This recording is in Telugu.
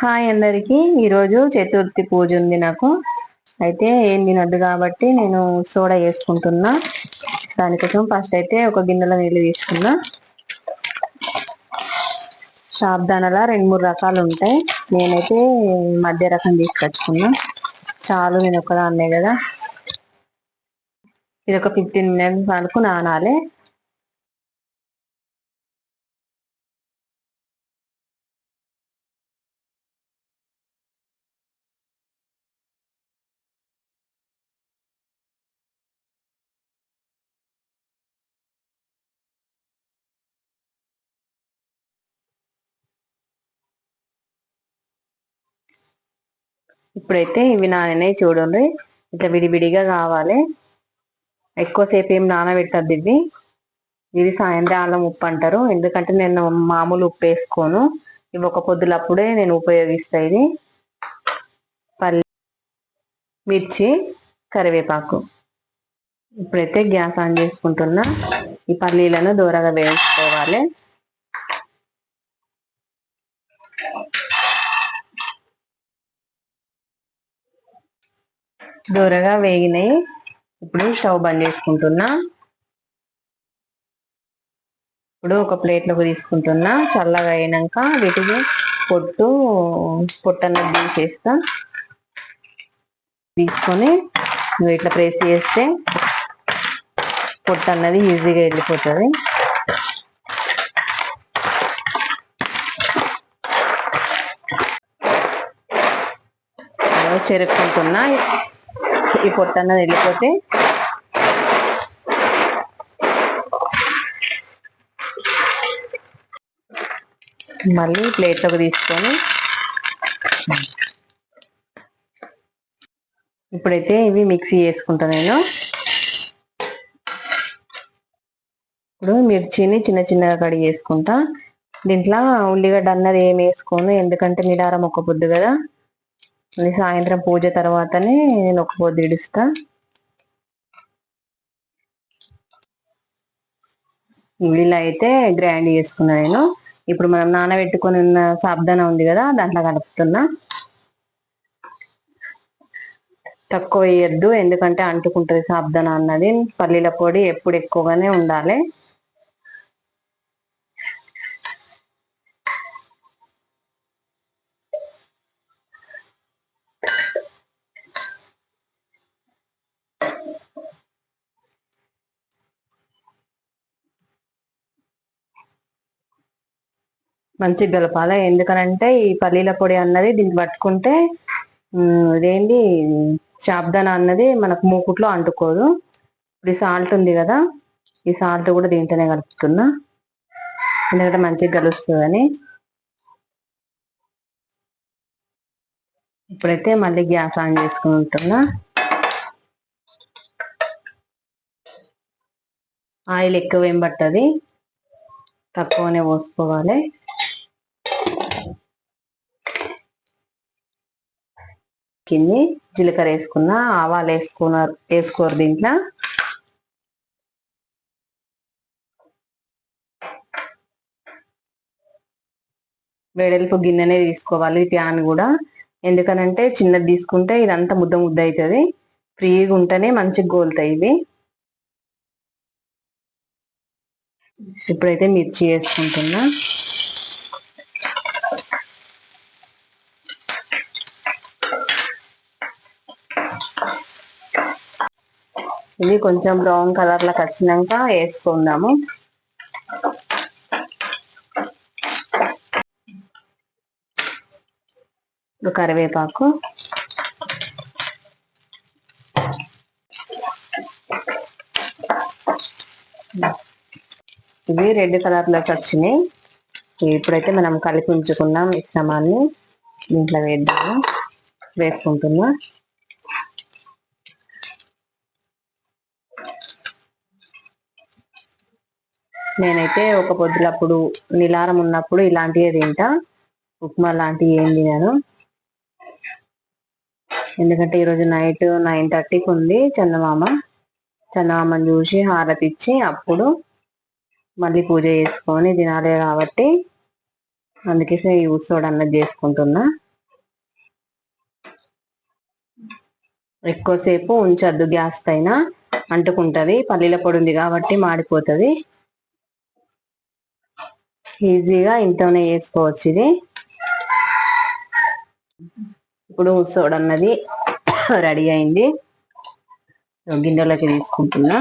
హాయ్ అందరికి. ఈరోజు చతుర్థి పూజ ఉంది నాకు. అయితే ఏం తినొద్దు కాబట్టి నేను సోడా వేసుకుంటున్నా. దానికోసం ఫస్ట్ అయితే ఒక గిన్నెలో నీళ్ళు తీసుకున్నా. సాబ్దానలా రెండు మూడు రకాలు ఉంటాయి. నేనైతే మధ్య రకం తీసుకొచ్చుకున్నా. చాలు నేను ఒకదాన్నే కదా. ఇది ఒక ఫిఫ్టీన్ మినిట్స్ వరకు నానాలి. ఇప్పుడైతే ఇవి నాననే చూడండి. ఇట్లా విడివిడిగా కావాలి. ఎక్కువసేపు ఏం నానబెట్టద్దు ఇవి. ఇది సాయంత్రం ఉప్పు అంటారు. ఎందుకంటే నేను మామూలు ఉప్పు వేసుకోను. ఇవి ఒక పొద్దులప్పుడే నేను ఉపయోగిస్తాను ఇది. పల్లి మిర్చి కరివేపాకు. ఇప్పుడైతే గ్యాస్ ఆన్ చేసుకుంటున్నా. ఈ పల్లీలను దూరగా వేసుకోవాలి దూరగా వేగినాయి. ఇప్పుడు స్టవ్ బంద్ చేసుకుంటున్నా. ఇప్పుడు ఒక ప్లేట్లోకి తీసుకుంటున్నా. చల్లగా అయినాక వీటికి పొట్టు పొట్టు అన్నది తీసేస్తా తీసుకొని నువ్వు ఇట్లా ప్రెస్ చేస్తే పొట్టు అన్నది ఈజీగా వెళ్ళిపోతుంది చెరుక్కుంటున్నా. ఈ పొట్టు అన్నది వెళ్ళిపోతే మళ్ళీ ప్లేట్లోకి తీసుకొని ఇప్పుడైతే ఇవి మిక్సీ చేసుకుంటా నేను. ఇప్పుడు మిర్చిని చిన్న చిన్నగా కడిగి వేసుకుంటా దీంట్లో ఉల్లిగడ్డ అన్నది ఏం వేసుకోను ఎందుకంటే నిడారం ఒక పొద్దు కదా. సాయంత్రం పూజ తర్వాతనే నేను ఒక పొద్దు ఇడుస్తా. ఇలా అయితే గ్రైండ్ చేసుకున్నా నేను. ఇప్పుడు మనం నానబెట్టుకుని ఉన్న సాబ్దాన ఉంది కదా దాంట్లో కలుపుతున్నా. తక్కువ వేయద్దు ఎందుకంటే అంటుకుంటుంది సాబ్దాన అన్నది. పల్లీల పొడి ఎప్పుడు ఎక్కువగానే ఉండాలి. మంచిగా కలపాలి ఎందుకనంటే ఈ పల్లీల పొడి అన్నది దీన్ని పట్టుకుంటే ఇదేంటి? శాబ్దన అన్నది మనకు మూకుట్లో అంటుకోదు. ఇప్పుడు ఈ సాల్ట్ ఉంది కదా ఈ సాల్ట్ కూడా దీంట్లోనే కలుపుతున్నా. ఎందుకంటే మంచిగా కలుస్తుందని ఇప్పుడైతే మళ్ళీ గ్యాస్ ఆన్ చేసుకుంటున్నా. ఆయిల్ ఎక్కువ ఏం పట్టది? తక్కువనే పోసుకోవాలి. కింది జీలకర్ర వేసుకున్న ఆవాలు వేసుకున్నారు వేసుకోరు దీంట్లో. వెడల్పు గిన్నెనే తీసుకోవాలి ప్యాన్ కూడా. ఎందుకనంటే చిన్నది తీసుకుంటే ఇదంతా ముద్ద ముద్ద అవుతుంది. ఫ్రీగా ఉంటేనే మంచిగా గోలుతాయి ఇవి. ఇప్పుడైతే మిర్చి వేసుకుంటున్నా. ఇది కొంచెం బ్రౌన్ కలర్ లా వచ్చినాక వేసుకుందాము. ఇప్పుడు కరివేపాకు. ఇవి రెడ్ కలర్లోకి వచ్చినాయి. ఇప్పుడైతే మనం కలిపి ఉంచుకున్నాం మిశ్రమాన్ని దీంట్లో వేద్దాము. వేసుకుంటున్నా. నేనైతే ఒక పొద్దులప్పుడు నిలారం ఉన్నప్పుడు ఇలాంటివి తింటా. ఉప్మా లాంటివి ఏం తినను. ఎందుకంటే ఈరోజు నైట్ నైన్ థర్టీకి ఉంది చందమామ. చందమామని చూసి హారతి ఇచ్చి అప్పుడు మళ్ళీ పూజ చేసుకొని తినాలి కాబట్టి అందుకే ఈ ఉత్సవాడు అన్నది చేసుకుంటున్నా. ఎక్కువసేపు ఉంచద్దు గ్యాస్ పైన. అంటుకుంటుంది. పల్లీల పొడి ఉంది కాబట్టి మాడిపోతుంది. ఈజీగా ఇంట్లోనే చేసుకోవచ్చు ఇది. ఇప్పుడు సోడన్నది రెడీ అయింది. గిన్నెలోకి తీసుకుంటున్నా.